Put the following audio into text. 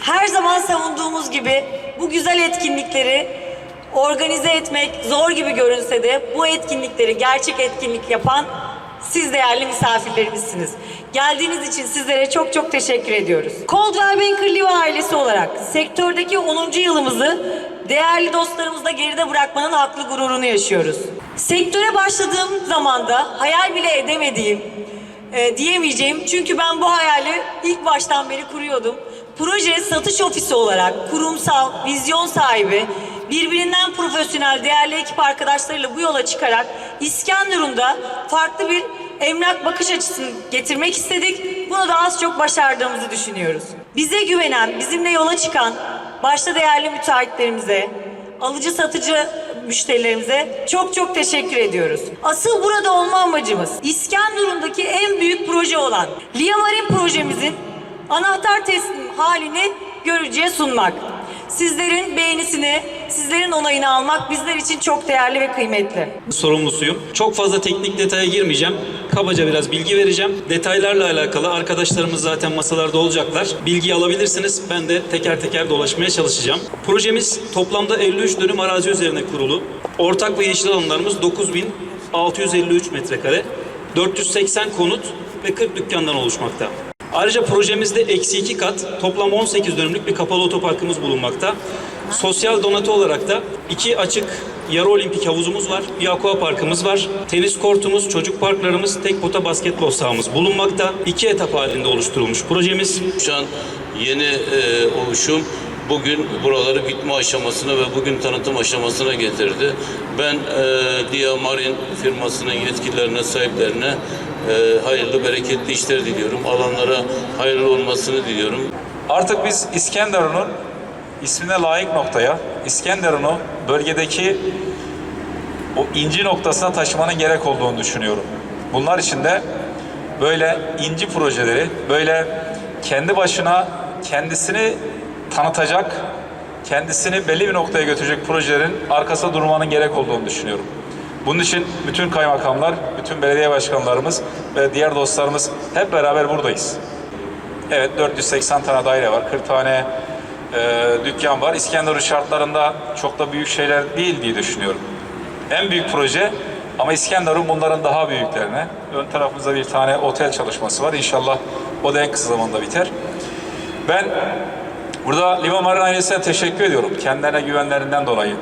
Her zaman savunduğumuz gibi bu güzel etkinlikleri organize etmek zor gibi görünse de bu etkinlikleri gerçek etkinlik yapan siz değerli misafirlerimizsiniz. Geldiğiniz için sizlere çok çok teşekkür ediyoruz. Coldwell Banker Live ailesi olarak sektördeki 10. yılımızı değerli dostlarımızla geride bırakmanın haklı gururunu yaşıyoruz. Sektöre başladığım zamanda hayal bile edemediğim, e, diyemeyeceğim çünkü ben bu hayali ilk baştan beri kuruyordum. Proje satış ofisi olarak kurumsal, vizyon sahibi, birbirinden profesyonel, değerli ekip arkadaşlarıyla bu yola çıkarak İskenderun'da farklı bir emlak bakış açısını getirmek istedik. Bunu da az çok başardığımızı düşünüyoruz. Bize güvenen, bizimle yola çıkan başta değerli müteahhitlerimize, alıcı satıcı müşterilerimize çok çok teşekkür ediyoruz. Asıl burada olma amacımız İskenderun'daki en büyük proje olan Liamarin projemizin anahtar teslim halini görücüye sunmak. Sizlerin beğenisini, sizlerin onayını almak bizler için çok değerli ve kıymetli. sorumlusuyum. Çok fazla teknik detaya girmeyeceğim. Kabaca biraz bilgi vereceğim. Detaylarla alakalı arkadaşlarımız zaten masalarda olacaklar. Bilgi alabilirsiniz. Ben de teker teker dolaşmaya çalışacağım. Projemiz toplamda 53 dönüm arazi üzerine kurulu. Ortak ve yeşil alanlarımız 9653 metrekare. 480 konut ve 40 dükkandan oluşmakta. Ayrıca projemizde eksi iki kat toplam 18 dönümlük bir kapalı otoparkımız bulunmakta. Sosyal donatı olarak da iki açık yarı olimpik havuzumuz var, bir aqua parkımız var, tenis kortumuz, çocuk parklarımız, tek pota basketbol sahamız bulunmakta. İki etap halinde oluşturulmuş projemiz. Şu an yeni e, oluşum bugün buraları bitme aşamasına ve bugün tanıtım aşamasına getirdi. Ben e, Dia Marin firmasının yetkililerine, sahiplerine e, hayırlı, bereketli işler diliyorum. Alanlara hayırlı olmasını diliyorum. Artık biz İskenderun'un ismine layık noktaya, İskenderun'u bölgedeki o inci noktasına taşımanın gerek olduğunu düşünüyorum. Bunlar için de böyle inci projeleri, böyle kendi başına kendisini tanıtacak, kendisini belli bir noktaya götürecek projelerin arkasında durmanın gerek olduğunu düşünüyorum. Bunun için bütün kaymakamlar, bütün belediye başkanlarımız ve diğer dostlarımız hep beraber buradayız. Evet 480 tane daire var, 40 tane e, dükkan var. İskenderun şartlarında çok da büyük şeyler değil diye düşünüyorum. En büyük proje ama İskenderun bunların daha büyüklerine. Ön tarafımızda bir tane otel çalışması var. İnşallah o da en kısa zamanda biter. Ben burada Liva Marin ailesine teşekkür ediyorum. Kendilerine güvenlerinden dolayı.